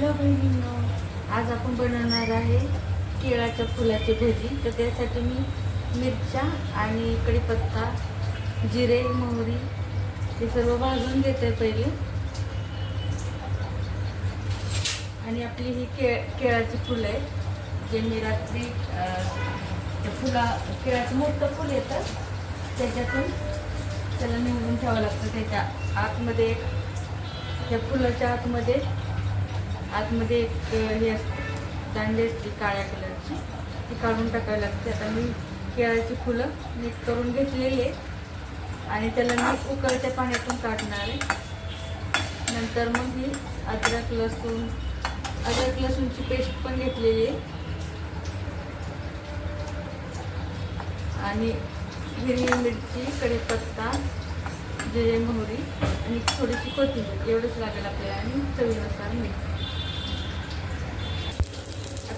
Hello बहिणींनो आज आपण बनवणार आहे केळाच्या फुलाची भजी. तर त्यासाठी मी मिरच्या आणि कढीपत्ता जिरे मोहरी हे सर्व भाजून घेते पहिले. आणि आपली ही के केळाची फुलं आहेत जे मी रात्री फुला केळाचं मोठं फुल येतं त्याच्यातून त्याला निवडून ठेवावं लागतं. त्याच्या आतमध्ये त्या फुलाच्या आतमध्ये आतमध्ये एक हे असते दांडी असते काळ्या कलरची. ती काढून टाकावी लागते. आता मी केळाची फुलं मिक्स करून घेतलेली आहे आणि त्याला मी उकळत्या पाण्यातून काढणार आहे. नंतर मग मी अद्रक लसूण अद्रक लसूणची पेस्ट पण घेतलेली आहे. आणि हिरवी मिरची कढीपत्ता जिरे मोहरी आणि थोडीशी कोथिंबीर. एवढंच लागेल आपल्याला आणि चवीनुसार मीठ.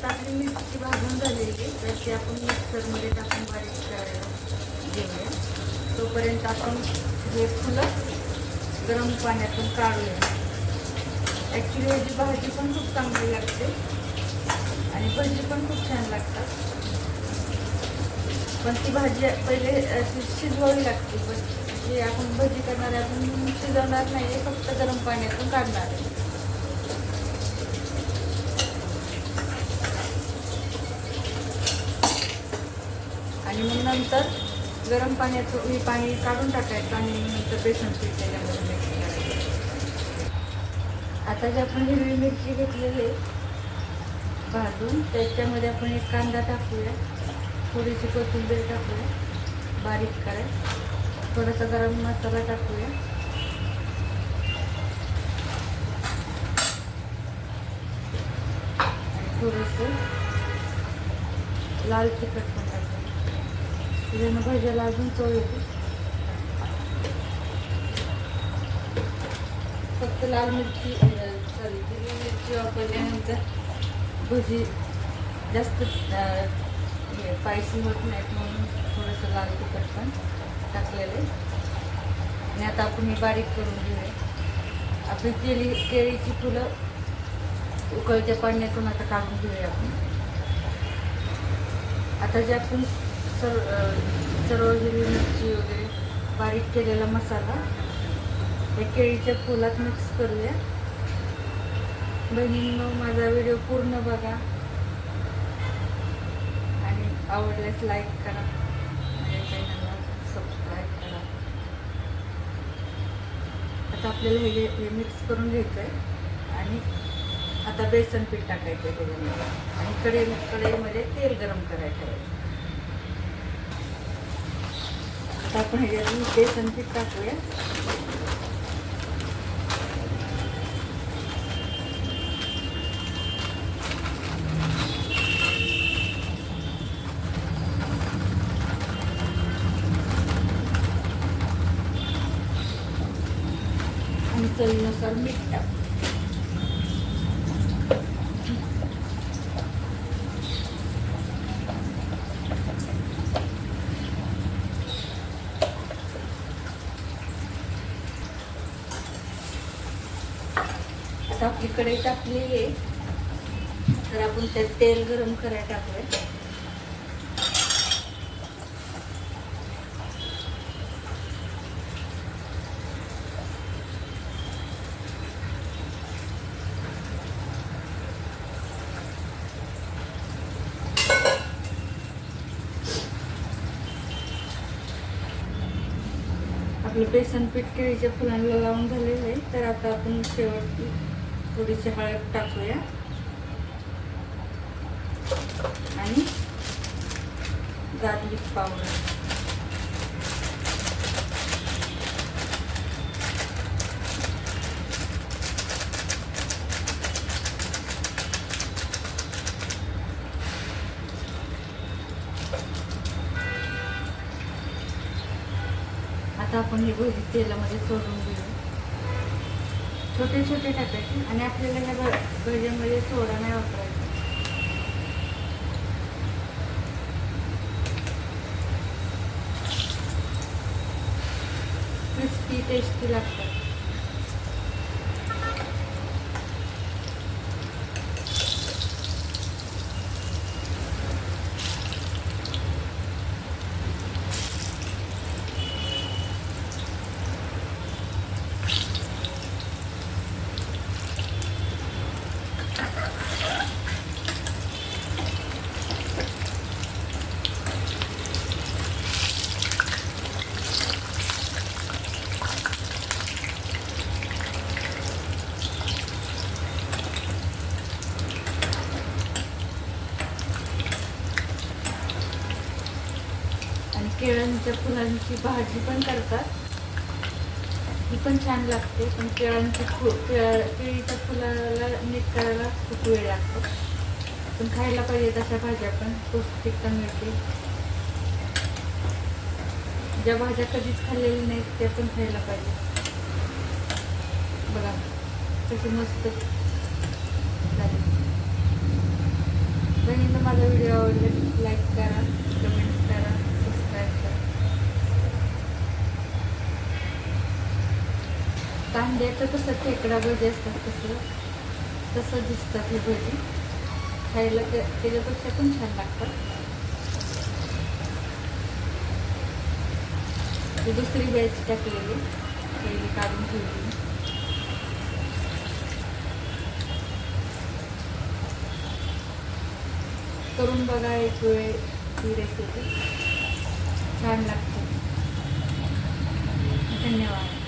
आता आपली मिरची भाजून झालेली आहे. तर ती आपण मिक्सरमध्ये टाकून बारीक करायला घेऊया. तोपर्यंत आपण हे फुलं गरम पाण्यातून काढूया. ॲक्च्युली याची भाजी पण खूप चांगली लागते. आणि भजी पण खूप छान लागतात. पण ती भाजी पहिले शिजवावी लागते. पण जे आपण भजी करणार आहे आपण शिजवणार नाही आहे फक्त गरम पाण्यातून काढणार आहे. आणि मग नंतर गरम पाण्याचं हे पाणी काढून टाकायचं आणि नंतर बेसन पीठ त्याच्यामध्ये मिक्स करायचं. आता जे आपण हिरवी मिरची घेतलेली आहे भाजून त्याच्यामध्ये आपण एक कांदा टाकूया. थोडीशी कोथिंबीर टाकूया. बारीक कराय थोडासा गरम मसाला टाकूया. थोडंसं लाल तिखट पण टाकूया. त्याच्यानं भाज्याला अजून चव येते. फक्त लाल मिरची सॉरी हिरवी मिरची वापरल्यानंतर भजी जास्त स्पायसी होत नाहीत म्हणून थोडंसं लाल तिखट पण टाकलेलं आहे. आणि आता आपण हे बारीक करून घेऊया. आपली केळी केळीची फुलं उकळत्या पाण्यातून आता काढून घेऊया आपण. आता जे आपण सर्व सर्व हिरवी मिरची वगैरे बारीक केलेला मसाला. हे केळीच्या फुलात मिक्स करूया. बहिणींनो माझा व्हिडिओ पूर्ण बघा. आणि आवडल्यास लाईक करा. माझ्या चॅनलला सबस्क्राईब करा. आता आपल्याला हे हे मिक्स करून घ्यायचं आहे आणि आता बेसन पीठ टाकायचं आहे त्याच्यामध्ये आणि कढई कढईमध्ये तेल गरम करायला ठेवायचं आता आपण ह्याच्यात बेसन पीठ टाकूया. आणि चवीनुसार मीठ टाकू. आता आपली कढई टाकलेली आहे. तर आपण त्यात तेल गरम करायला टाकूया आपलं बेसन पीठ केळीच्या फुलांना लावून झालेलं आहे. तर आता आपण शेवट थोडीशी हळद टाकूया. आणि गार्लिक पावडर आता आपण हे गोळी तेलामध्ये सोडून घेऊ छोटे छोटे टाकायचे आणि आपल्याला ह्या भ- भज्यामध्ये सोडा नाही वापरायचा. क्रिस्पी टेस्टी लागतात. केळ्यांच्या फुलांची भाजी पण करतात. ही पण छान लागते पण केळांची फु केळ केळीच्या फुलाला नीट करायला खूप वेळ लागतो. पण खायला पाहिजे तशा भाज्या पण पौष्टिकता मिळते ज्या भाज्या कधीच खाल्लेल्या नाहीत त्या पण खायला पाहिजे. बघा कशी मस्त. झाली बहिणींना माझा व्हिडिओ आवडला लाईक करा कमेंट करा सबस्क्राईब करा कांद्याचं कसं खेकडा भजी असतात तसं तसं दिसतात हे भजी. खायला त्या त्याच्यापेक्षा पण छान लागतात. ही दुसरी बॅच टाकलेली पहिली काढून ठेवली. करून बघा एक वेळ ही रेसिपी छान लागते. धन्यवाद.